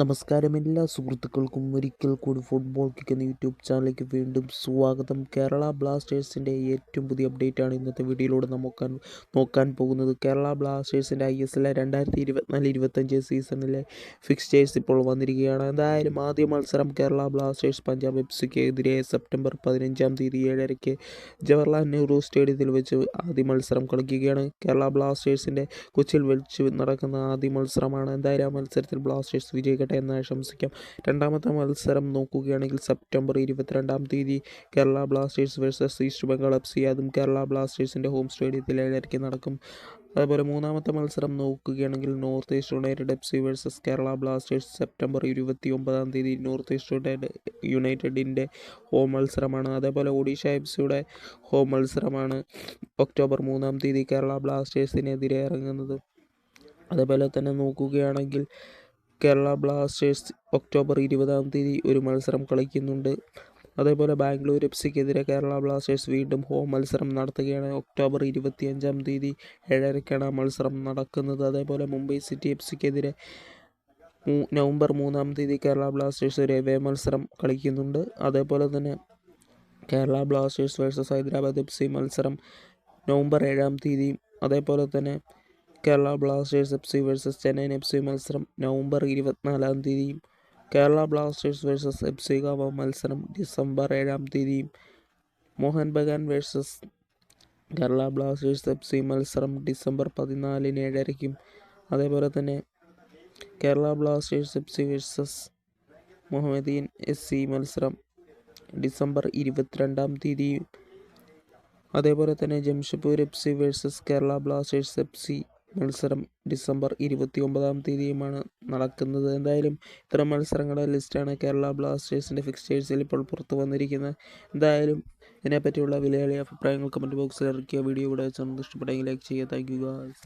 നമസ്കാരം എല്ലാ സുഹൃത്തുക്കൾക്കും ഒരിക്കൽ കൂടി ഫുട്ബോൾ കിക്ക് എന്ന യൂട്യൂബ് ചാനലിലേക്ക് വീണ്ടും സ്വാഗതം. കേരള ബ്ലാസ്റ്റേഴ്സിന്റെ ഏറ്റവും പുതിയ അപ്ഡേറ്റ് ആണ് ഇന്നത്തെ വീഡിയോയിലൂടെ നമുക്ക് നോക്കാൻ പോകുന്നത്. കേരള ബ്ലാസ്റ്റേഴ്സിന്റെ ഐ എസ് എൽ രണ്ടായിരത്തി ഇരുപത്തിനാല് ഇരുപത്തഞ്ച് സീസണിലെ ഫിക്സ്റ്റേഴ്സ് ഇപ്പോൾ വന്നിരിക്കുകയാണ്. എന്തായാലും ആദ്യ മത്സരം കേരള ബ്ലാസ്റ്റേഴ്സ് പഞ്ചാബ് എഫ് സിക്കെതിരെ സെപ്റ്റംബർ പതിനഞ്ചാം തീയതി ഏഴരയ്ക്ക് ജവഹർലാൽ നെഹ്റു സ്റ്റേഡിയത്തിൽ വെച്ച് ആദ്യ മത്സരം കളിക്കുകയാണ്. കേരള ബ്ലാസ്റ്റേഴ്സിന്റെ കൊച്ചിയിൽ വെച്ച് നടക്കുന്ന ആദ്യ മത്സരമാണ്. എന്തായാലും ആ മത്സരത്തിൽ ബ്ലാസ്റ്റേഴ്സ് വിജയിക്കട്ടെ എന്ന് ആശംസിക്കാം. രണ്ടാമത്തെ മത്സരം നോക്കുകയാണെങ്കിൽ സെപ്റ്റംബർ ഇരുപത്തിരണ്ടാം തീയതി Kerala Blasters versus East Bengal F C അതും കേരള ബ്ലാസ്റ്റേഴ്സിന്റെ ഹോം സ്റ്റേഡിയത്തിൽ ഏഴരയ്ക്ക് നടക്കും. അതുപോലെ മൂന്നാമത്തെ മത്സരം നോക്കുകയാണെങ്കിൽ North East United F C versus Kerala Blasters September ഇരുപത്തി ഒമ്പതാം തീയതി നോർത്ത് ഈസ്റ്റ് യുണൈറ്റഡ് യുണൈറ്റഡിന്റെ ഹോം മത്സരമാണ്. അതേപോലെ ഒഡീഷ എഫ് സിയുടെ ഹോം മത്സരമാണ് ഒക്ടോബർ മൂന്നാം തീയതി കേരള ബ്ലാസ്റ്റേഴ്സിനെതിരെ ഇറങ്ങുന്നത്. അതേപോലെ തന്നെ നോക്കുകയാണെങ്കിൽ കേരള ബ്ലാസ്റ്റേഴ്സ് ഒക്ടോബർ ഇരുപതാം തീയതി ഒരു മത്സരം കളിക്കുന്നുണ്ട്. അതേപോലെ ബാംഗ്ലൂർ എഫ് സിക്കെതിരെ കേരള ബ്ലാസ്റ്റേഴ്സ് വീണ്ടും ഹോം മത്സരം നടത്തുകയാണ്. ഒക്ടോബർ ഇരുപത്തിയഞ്ചാം തീയതി ഏഴരയ്ക്കാണ് ആ മത്സരം നടക്കുന്നത്. അതേപോലെ മുംബൈ സിറ്റി എഫ് സിക്കെതിരെ നവംബർ മൂന്നാം തീയതി കേരള ബ്ലാസ്റ്റേഴ്സ് ഒരു എവേ മത്സരം കളിക്കുന്നുണ്ട്. അതേപോലെ തന്നെ Kerala Blasters versus Hyderabad F C മത്സരം നവംബർ ഏഴാം തീയതിയും അതേപോലെ തന്നെ Kerala Blasters F C versus Chennaiyin F C മത്സരം നവംബർ ഇരുപത്തിനാലാം തീയതിയും Kerala Blasters versus F C Goa മത്സരം ഡിസംബർ ഏഴാം തീയതിയും Mohun Bagan versus Kerala Blasters F C മത്സരം ഡിസംബർ പതിനാലിന് ഏഴരയ്ക്കും. അതേപോലെ തന്നെ Kerala Blasters F C versus Mohammedan S C മത്സരം ഡിസംബർ ഇരുപത്തിരണ്ടാം തീയതിയും. അതേപോലെ തന്നെ Jamshedpur F C versus Kerala Blasters F C മത്സരം ഡിസംബർ ഇരുപത്തി ഒമ്പതാം തീയതിയുമാണ് നടക്കുന്നത്. എന്തായാലും ഇത്തരം മത്സരങ്ങളുടെ ലിസ്റ്റാണ് കേരള ബ്ലാസ്റ്റേഴ്സിന്റെ ഫിക്സ്റ്റേഴ്സിൽ ഇപ്പോൾ പുറത്തു വന്നിരിക്കുന്നത്. എന്തായാലും ഇതിനെപ്പറ്റിയുള്ള വിലയേറിയ അഭിപ്രായങ്ങൾ കമന്റ് ബോക്സിൽ ഇറക്കിയ വീഡിയോ ഇവിടെ വെച്ച് ഇഷ്ടപ്പെട്ടെങ്കിൽ ലൈക്ക് ചെയ്യുക. Thank you guys.